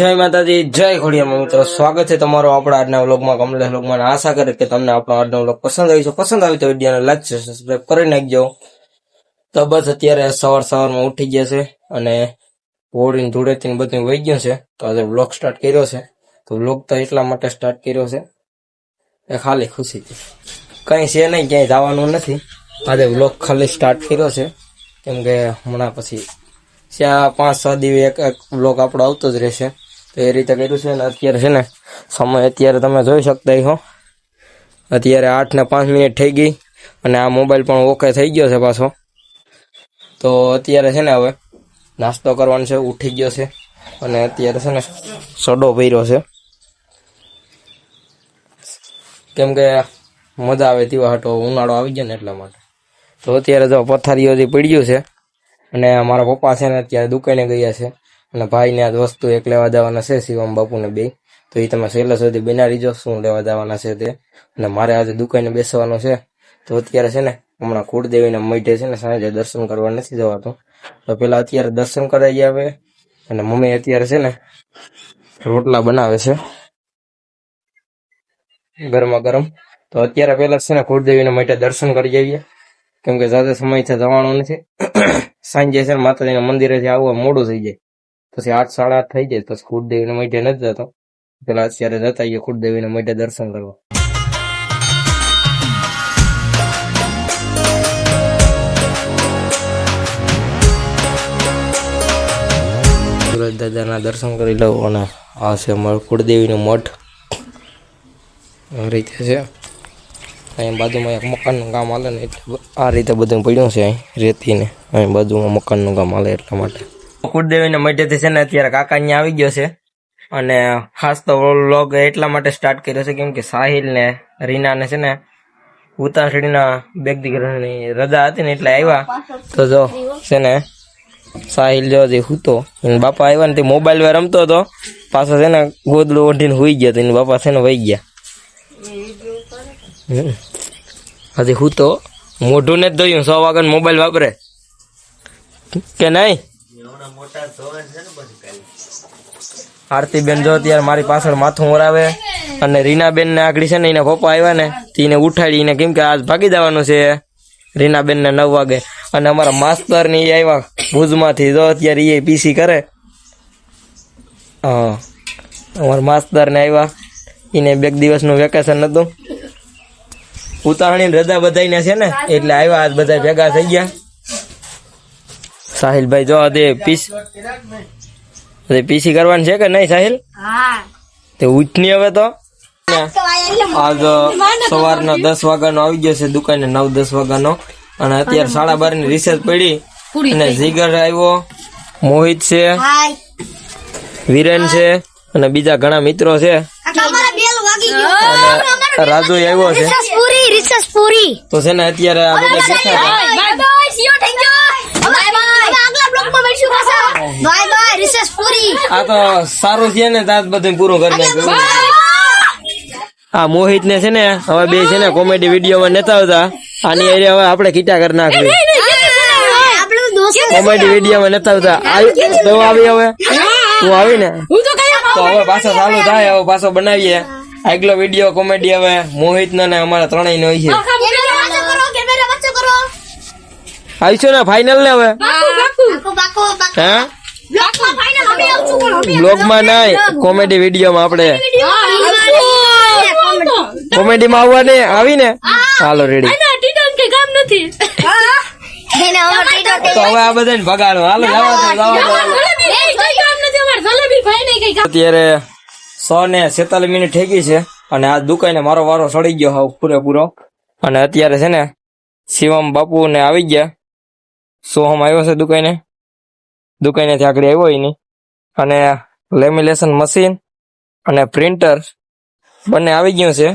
જય માતાજી, જય ખોડિયામાં મિત્રો. સ્વાગત છે તમારો આપણા આજના વ્લોગમાં, કમલેશ વ્લોગમાં. આશા કરે કે તમને આપણો આજનો વ્લોગ પસંદ આવી છે. પસંદ આવી તો વિડીયોને લાઈક છે સબસ્ક્રાઈબ કરી નાખજો. તો બસ અત્યારે સવાર સવારમાં ઉઠી ગયા છે અને હોળીને ધૂળેથી બધું વહી ગયું છે. તો આજે વ્લોગ સ્ટાર્ટ કર્યો છે. તો વ્લોગ તો એટલા માટે સ્ટાર્ટ કર્યો છે એ ખાલી ખુશી કઈ છે નહીં, ક્યાંય જવાનું નથી. આજે વ્લોગ ખાલી સ્ટાર્ટ કર્યો છે. કેમ કે હમણાં પછી ત્યાં પાંચ, છ દિવસ એક એક બ્લોક આપણો આવતો જ રહેશે. તો એ રીતે કર્યું છે ને અત્યારે છે ને સમય અત્યારે તમે જોઈ શકતા હો. અત્યારે આઠ ને પાંચ મિનિટ થઈ ગઈ અને આ મોબાઈલ પણ ઓકે થઈ ગયો છે પાછો. તો અત્યારે છે ને હવે નાસ્તો કરવાનો છે, ઉઠી ગયો છે અને અત્યારે છે ને સડો પહેર્યો છે. કેમ કે મજા આવે તેવા હાટો ઉનાળો આવી ગયો ને એટલા માટે. તો અત્યારે જો પથારીઓ જે પડ્યું છે અને મારા પપ્પા છે ને અત્યારે દુકાને ગયા છે. અને ભાઈને આ વસ્તુ એક લેવા જવાના છે, શિવમ બાપુને બે. તો એ તમે છેલ્લે સુધી બનાવી જો શું લેવા જવાના છે તે. અને મારે આજે દુકાને બેસવાનું છે. તો અત્યારે છે ને, હમણાં કુળદેવીના મઢે છે ને, સાંજે દર્શન કરવા નથી જવાતું. તો પેલા અત્યારે દર્શન કરાવી આવે અને મમ્મી અત્યારે છે ને, રોટલા બનાવે છે. ગરમા ગરમ. તો અત્યારે પેલા છે ને, કુળદેવીના મઢે દર્શન કરી આવીએ. કેમ કે જાતે સમયથી જવાનું નથી. સાંજે છે ને, માતાજીના મંદિરેથી આવવા મોડું થઈ જાય. પછી આઠ સાડા આઠ થઈ જાય પછી કુળદેવીના મઢે નથી જતો. પેલા અત્યારે જતા આવીએ કુળદેવીના મઢે દર્શન કરવા. સુરજ દાદાના દર્શન કરી લઉં અને આ છે અમારું કુળદેવીનું મઠ. આ રીતે છે. અહીં બાજુમાં એક મકાનનું કામ હાલે ને એટલે આ રીતે બધું પડ્યું છે અહીં રેતીને. અહીં બાજુમાં મકાનનું કામ હાલે એટલા માટે. કુળદેવીના મઢેથી છે ને અત્યારે કાકા અહીંયા આવી ગયો છે. અને ખાસ તો વ્લોગ એટલા માટે સ્ટાર્ટ કર્યો છે, કેમ કે સાહિલ ને રીના ને છે ને ઉતારણીના બેગ દીકરાની રજા હતી ને એટલે આવ્યા. તો જો છે ને સાહિલ જો જે હૂતો. એને બાપા આવ્યા ને તે મોબાઈલમાં રમતો હતો. પાછો છે ને ગોદડું ઓઢીને હોઈ ગયો તો એને બાપા છે ને વહી ગયા. હજી હું તો મોઢું ને જ ધોયું. સો વાગે મોબાઈલ વાપરે. કે નહીં? આરતી બેન જો અત્યારે મારી પાછળ માથું ઓરાવે અને રીના બેન ને આગળ છે ને એના પપ્પા આવ્યા ને એને ઉઠાડી ને કેમ કે આજ ભાગી જવાનું છે. રીના બેન ને નવ વાગે. અને અમારા માસ્તર ને ઈ આવ્યા ભુજમાંથી. જો અત્યારે એ પીસી કરે. હા. અમારા માસ્તર ને આવ્યા. એને બે દિવસનું વેકેશન હતું. ઉતારણી રજા બધાઈને છે ને? એટલે આવ્યા આજ બધા ભેગા થઈ ગયા. સાહિલભાઈ જો તે પીસ તે પીસી કરવાનું છે કે નહીં સાહિલ? તે ઉઠની હવે તો? આજ સવારના દસ વાગ્યાનો આવી ગયો છે દુકાને નવ દસ વાગ્યાનો. અને અત્યારે સાડા બારની રિસેસ પડી. અને જીગર આવ્યો મોહિત છે વિરેન છે અને બીજા ઘણા મિત્રો છે. તમારા બેલ વાગી રાજુ આવ્યો છે. રિસર્ચ પૂરી રિસર્ચ પૂરી. તો છે ને અત્યારે આ બધા બેઠા છે બાય બાય સીઓ થેન્ક યુ બાય બાય હવે આગલા બ્લોકમાં મળીશું પાછા બાય બાય રિસર્ચ પૂરી આ તો સારું છે ને બધું પૂરું કરી નાખ્યું આ મોહિત ને છે ને હવે બે છે ને કોમેડી વીડિયો માં નતા આવતા આની એરિયા હવે આપણે કીટા કરી નાખવી કોમેડી વીડિયો માં નતા આવતા આવી તો આવી હવે તું આવી ને તો હવે પાછો ચાલુ થાય હવે પાછો બનાવીએ આગલો વીડિયો કોમેડી હવે મોહિત ને અમારા ત્રણેય નો છે આવીશું ને ફાઇનલ ને હવે હે બ્લોકમાં ફાઇનલ અમે આવશું પણ અમે બ્લોગમાં નહીં કોમેડી વિડીયોમાં આપણે કોમેડી માં આવવા ને આવી ને હાલો રેડી તો હવે આ બધાને ભગાડો હાલો જવા દો જવા અત્યારે સો ને સેતાલીસ મિનિટ થઈ ગઈ છે અને આ દુકાને મારો વારો સડી ગયો હાવ પૂરેપૂરો અને અત્યારે છે ને શિવમ બાપુ ને આવી ગયા સોહમ આવ્યો છે દુકાને દુકાને થી આગળ આવ્યો એની અને લેમિનેશન મશીન અને પ્રિન્ટર બંને આવી ગયું છે.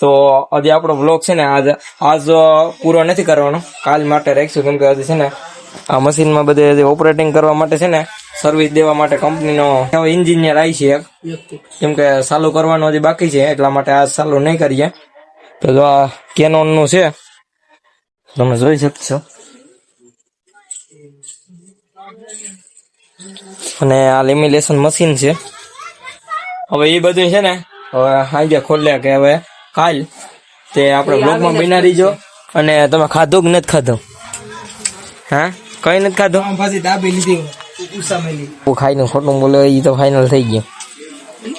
તો હજી આપણો બ્લોગ છે ને આજ આજ પૂરો નથી કરવાનો. કાલ માટે રાખીશું કેમ કે હજી છે ને આ મશીનમાં બધે હજી ઓપરેટિંગ કરવા માટે છે ને સર્વિસ દેવા માટે કંપનીનો એન્જિનિયર આવી છે કેમ કે ચાલુ કરવાનું હજી બાકી છે, એટલા માટે આજ ચાલુ નહીં કરીએ. તો જો આ કેનોનનું છે. તમે જોઈ શકશો. અને આ લેમિનેશન મશીન છે. હવે એ બધું છે ને હવે સાંજે ખોલ્યા કે હવે કાલ તે આપણે બ્લોગમાં બિના રહીજો અને તમે ખાધું કે નથી ખાધું? હા? કઈ નથી ખાધું? પછી દાબી લીધી ઉષા મેલી. ખાઈને ખોટું બોલે એ તો ફાઇનલ થઈ ગયું.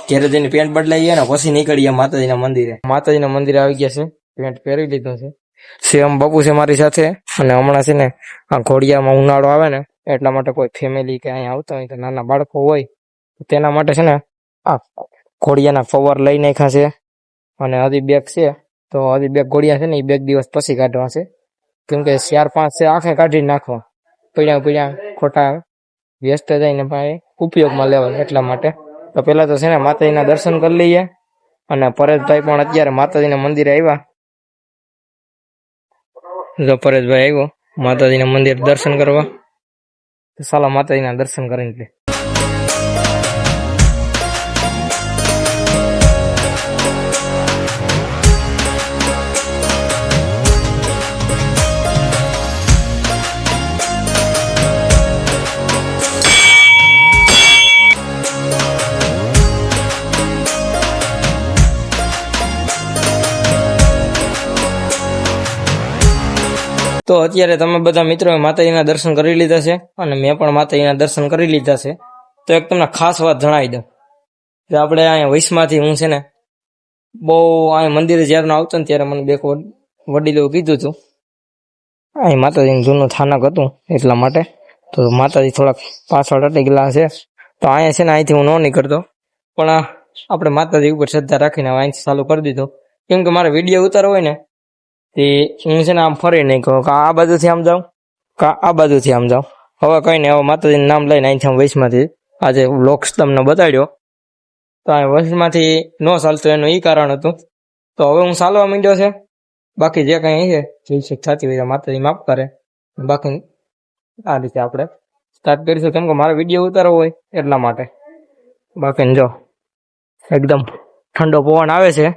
ઘેરે જઈને પેન્ટ બદલાઈ ગયા ને પછી નીકળીએ માતાજીના મંદિરે. માતાજીના મંદિરે આવી ગયા છે. પેન્ટ પહેરી લીધું છે. સેમ બાપુ છે મારી સાથે. અને હમણાં છે ને આ ઘોડિયામાં ઉનાળો આવે ને એટલા માટે કોઈ ફેમિલી કે અહીંયા આવતા હોય તો નાના બાળકો હોય તેના માટે છે ને આ ઘોડિયાના ફવર લઈ નાખ્યા છે. અને હજી બેગ છે, તો હજી બેગ ઘોડિયા છે ને એ બેગ દિવસ પછી કાઢવા છે. કેમ કે ચાર પાંચ છે, આંખે કાઢી નાખવા પીડ્યા પીડ્યા ખોટા વ્યસ્ત જઈને ભાઈ ઉપયોગમાં લેવા એટલા માટે. તો પેલા તો છે ને માતાજીના દર્શન કરી લઈએ. અને પરેશભાઈ પણ અત્યારે માતાજીના મંદિરે આવ્યા. જો પરેશભાઈ આવ્યો, માતાજીના મંદિર દર્શન કરવા. તો ચાલો માતાજીના દર્શન કરીને તો અત્યારે તમે બધા મિત્રોએ માતાજીના દર્શન કરી લીધા છે અને મેં પણ માતાજીના દર્શન કરી લીધા છે. તો એક તમને ખાસ વાત જણાવી દઉં. કે આપણે અહીંયા વૈશમાંથી હું છે ને, બહુ અહીંયા મંદિરે જ્યારે આવતો ને ત્યારે મને બે વડ- વડીલો કીધું હતું અહીં માતાજીનું જૂનું સ્થાનક હતું એટલા માટે. તો માતાજી થોડાક પાછળ અટકી ગયેલા છે. તો અહીંયા છે ને અહીંથી હું ન નીકળતો. પણ આપણે માતાજી ઉપર શ્રદ્ધા રાખીને અહીંથી ચાલુ કરી દીધો. કેમ કે મારે વીડિયો ઉતારવો હોય ને તે હું છે ને આમ ફરી નહીં કહું કે આ બાજુથી આમ જાઉં? કા આ બાજુથી આમ જાઉં? હવે કંઈ નહીં હવે માતાજીનું નામ લઈને અહીંથી આમ વૈશમાંથી આજે વ્લોગ્સ તમને બતાડ્યો. તો આ વૈશમાંથી ન ચાલતું એનું એ કારણ હતું. તો હવે હું ચાલવા માંડ્યો છે. બાકી જે કંઈ છે ભૂલચૂક થતી હોય માતાજી માફ કરે. બાકી આ રીતે આપણે સ્ટાર્ટ કરીશું. કેમ કે મારે વીડિયો ઉતારવો હોય એટલા માટે. બાકી જો, એકદમ ઠંડો પવન આવે છે.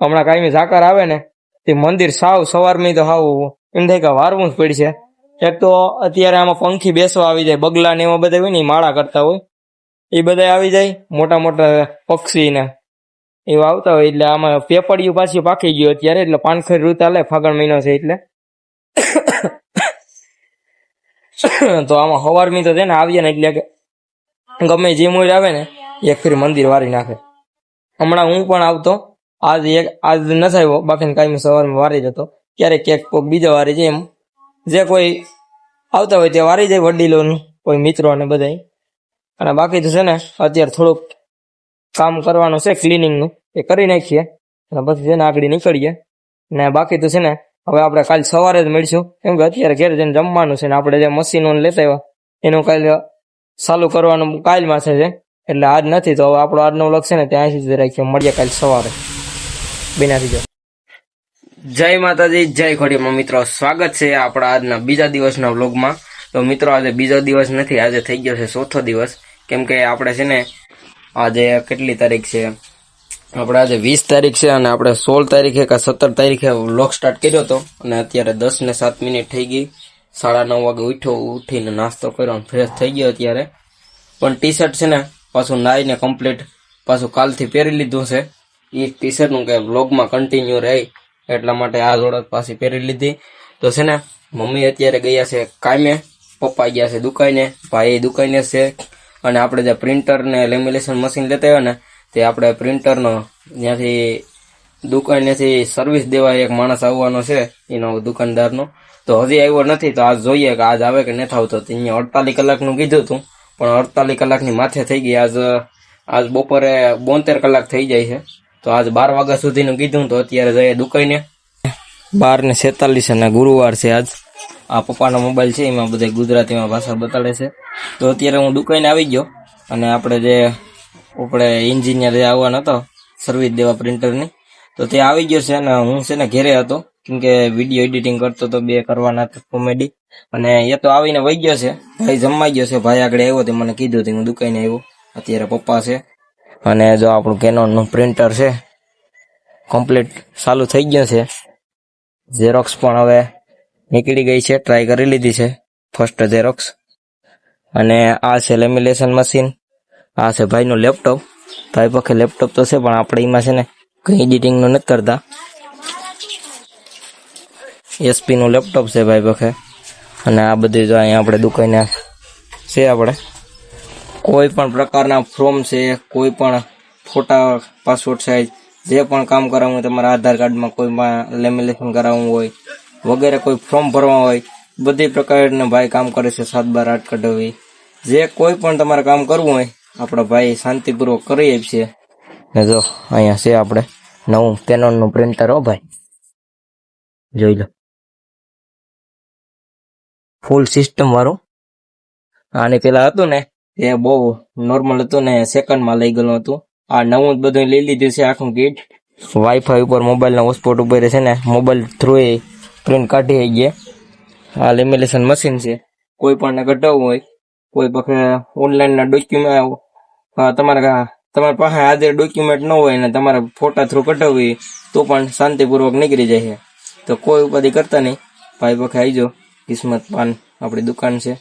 હમણાં કાંઈ ઝાકર આવે ને તે મંદિર સાવ સવારમાં તો હાવ એમ થાય કે વારવું જ પડશે. એક તો અત્યારે આમાં પંખી બેસવા આવી જાય, બગલા ને એવા બધા હોય ને માળા કરતા હોય. એ બધા આવી જાય, મોટા મોટા પક્ષી ને એવા આવતા હોય એટલે આમાં પેપડિયું પાછી પાકી ગયું અત્યારે, એટલે પાનખર ઋતુ હાલે ફાગણ મહિનો છે એટલે. તો આમાં હવારમી તો છે ને આવીએ ને એટલે કે ગમે જે મોર આવે ને, એક ફરી મંદિર વારી નાખે. હમણાં હું પણ આવતો આજ એક, આજ ન આવ્યો બાકી કાંઈ સવારમાં વારી જતો. ક્યારેક ક્યાંક કોઈક બીજા વારી જાય એમ. જે કોઈ આવતા હોય તે વારી જાય વડીલોનું, કોઈ મિત્રો અને બધા અને બાકી તો છે ને, અત્યારે થોડુંક કામ કરવાનું છે ક્લિનિંગનું એ કરી નાખીએ. અને પછી છે ને આગળ નીકળીએ. ને બાકી તો છે ને, હવે આપણે કાલ સવારે જ મળીશું. કેમ કે અત્યારે ઘેર જઈને જમવાનું છે ને, આપણે જે મશીનો લેતા આવ્યા, એનું કાલ ચાલુ કરવાનું કાલમાં છે એટલે આજ નથી, તો હવે આપણો આજનો વ્લોગ છે ને ત્યાં જ રાખીએ. મળીએ કાલ સવારે. બેનાથી જાઓ. જય માતાજી, જય ખોડીમાં મિત્રો. સ્વાગત છે આપણા આજના બીજા દિવસના વ્લોગમાં. તો મિત્રો, આજે બીજો દિવસ નથી, આજે થઈ ગયો છે ચોથો દિવસ. કેમ કે આપણે છે ને, આજે કેટલી તારીખ છે? આપણે આજે વીસ તારીખ છે અને આપણે સોળ તારીખે કે સત્તર તારીખે વ્લોગ સ્ટાર્ટ કર્યો હતો. અને અત્યારે દસ ને સાત મિનિટ થઈ ગઈ. સાડા નવ વાગે ઉઠ્યો, ઉઠીને નાસ્તો કર્યો ફ્રેશ થઈ ગયો અત્યારે. પણ ટી શર્ટ છે ને, પાછું નાઈને કમ્પ્લીટ પાછું કાલથી પહેરી લીધું છે. એ ટી શર્ટનું કે વ્લોગમાં કન્ટિન્યુ રહે, એટલા માટે આ જોડત પાછી પહેરી લીધી. તો છે ને, મમ્મી અત્યારે ગયા છે કામે, પપ્પા ગયા છે દુકાને, ભાઈ દુકાને છે. અને આપણે જે પ્રિન્ટર ને લેમિનેશન મશીન લેતા આવ્યા ને, તે આપણે પ્રિન્ટરનો ત્યાંથી દુકાનેથી સર્વિસ દેવા એક માણસ આવવાનો છે, એનો દુકાનદારનો તો હજી આવ્યો નથી, તો આજ જોઈએ કે આજ આવે કે નથી આવતો. તો અહીંયા અડતાલીસ કલાકનું કીધું હતું, પણ અડતાલીસ કલાકની માથે થઈ ગઈ. આજ આજ બપોરે બોતેર કલાક થઈ જાય છે. તો આજ બાર વાગ્યા સુધીનું કીધું તો અત્યારે જઈએ દુકાને. બાર ને છેતાલીસ અને ગુરુવાર છે આજ. આ પપ્પાનો મોબાઈલ છે, એમાં બધા ગુજરાતીમાં ભાષા બતાડે છે. તો અત્યારે હું દુકાને આવી ગયો અને આપણે જે આપણે એન્જિનિયર જે આવવાનો હતો સર્વિસ દેવા પ્રિન્ટરની તો તે આવી ગયો છે અને હું છે ને ઘેરે હતો. કેમ કે વીડિયો એડિટિંગ કરતો તો બે કરવાના હતા કોમેડી અને એ તો આવીને વહી ગયો છે. ભાઈ જમાઈ ગયો છે, ભાઈ આગળ આવ્યો તે મને કીધું હતું હું દુકાને આવ્યો. અત્યારે પપ્પા છે. અને જો આપણું કેનોનનું પ્રિન્ટર છે કમ્પ્લીટ ચાલુ થઈ ગયું છે. ઝેરોક્સ પણ હવે નીકળી ગઈ છે ટ્રાય કરી લીધી છે ફર્સ્ટ ઝેરોક્સ અને આ છે લેમિલેશન મશીન આ છે ભાઈનું લેપટોપ ભાઈ પાસે લેપટોપ તો છે, પણ આપણે એમાં છે ને કંઈ એડિટિંગનું નથી કરતા. એસપીનું લેપટોપ છે ભાઈ પાસે. અને આ બધી જો અહીંયા આપણે દુકાને છે આપણે. કોઈ પણ પ્રકારના ફોર્મ છે, કોઈ પણ ફોટા પાસપોર્ટ સાઇઝ જે પણ કામ કરાવવું હોય તમારા આધાર કાર્ડમાં કોઈમાં લેમિનેશન કરાવવું હોય, વગેરે કોઈ ફોર્મ ભરવા હોય, બધી પ્રકારના ભાઈ કામ કરે છે સાત બાર આઠ કઢાવી. જે કોઈ પણ તમારે કામ કરવું હોય, આપણા ભાઈ શાંતિપૂર્વક કરી આપશે. ને જો, અહીંયા છે આપણે નવું કેનોનનું પ્રિન્ટર હો ભાઈ. જોઈ લો. ફૂલ સિસ્ટમ વાળું. આની પેલા હતું ને એ બહુ નોર્મલ હતું ને સેકન્ડમાં લઈ ગયેલું હતું. આ નવું જ બધું લઈ લીધું છે આખું કીટ વાઈફાઈ ઉપર મોબાઈલના હોટસ્પોટ ઉપર છે ને મોબાઈલ થ્રુ એ પ્રિન્ટ કાઢી ગયા. આ લેમિનેશન મશીન છે. કોઈ પણ કઢાવવું હોય, કોઈ પાસે ઓનલાઈનના ડોક્યુમેન્ટ તમારા, તમારી પાસે હાજર ડોક્યુમેન્ટ ન હોય ને તમારે ફોટા થ્રુ કઢાવવી તો પણ શાંતિપૂર્વક નીકળી જાય છે. તો કોઈ ઉપાધિ કરતા નહીં. ભાઈ પાસે આવી જાઓ. કિસ્મત પાન આપણી દુકાન છે.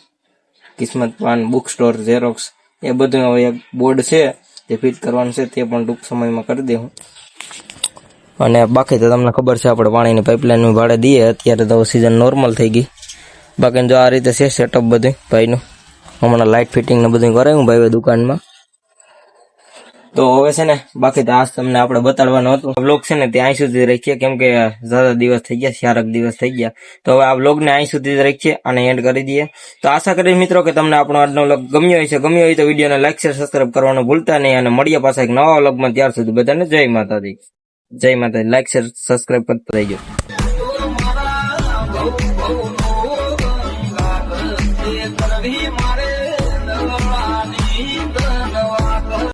કિસ્મત પાન બુક સ્ટોર ઝેરોક્સ એ બધું હવે એક બોર્ડ છે, જે ફિટ કરવાનું છે, તે પણ ટૂંક સમયમાં કરી દેવું. અને બાકી તો તમને ખબર છે, આપણે પાણીની પાઇપલાઇનનું ભાડે દઈએ, અત્યારે તો સિઝન નોર્મલ થઈ ગઈ. બાકી જો આ રીતે છે સેટઅપ બધું ભાઈનું. હમણાં લાઇટ ફિટિંગ ને બધું કરાવ્યું ભાઈ દુકાનમાં. તો હવે છે ને, બાકી તો આજ તમને આપણે બતાડવાનું હતું. બ્લોગ છે ને તે અહીં સુધી રાખીએ, કેમ કે ઝાઝા દિવસ થઈ ગયા ચારક દિવસ થઈ ગયા. તો હવે આ બ્લોગને અહીં સુધી જ રાખીએ અને એન્ડ કરી દઈએ. તો આશા કરી મિત્રો કે તમને આપણો આજનો વ્લોગ ગમ્યો હોય છે ગમ્યો હોય તો વિડીયોને લાઈક શેર સબસ્ક્રાઈબ કરવાનું ભૂલતા નહીં અને મળીએ પાછા એક નવા વ્લોગમાં ત્યાર સુધી બધાને જય માતાજી. જય માતાજી. લાઈક શેર સબસ્ક્રાઈબ કરતા રહીજો.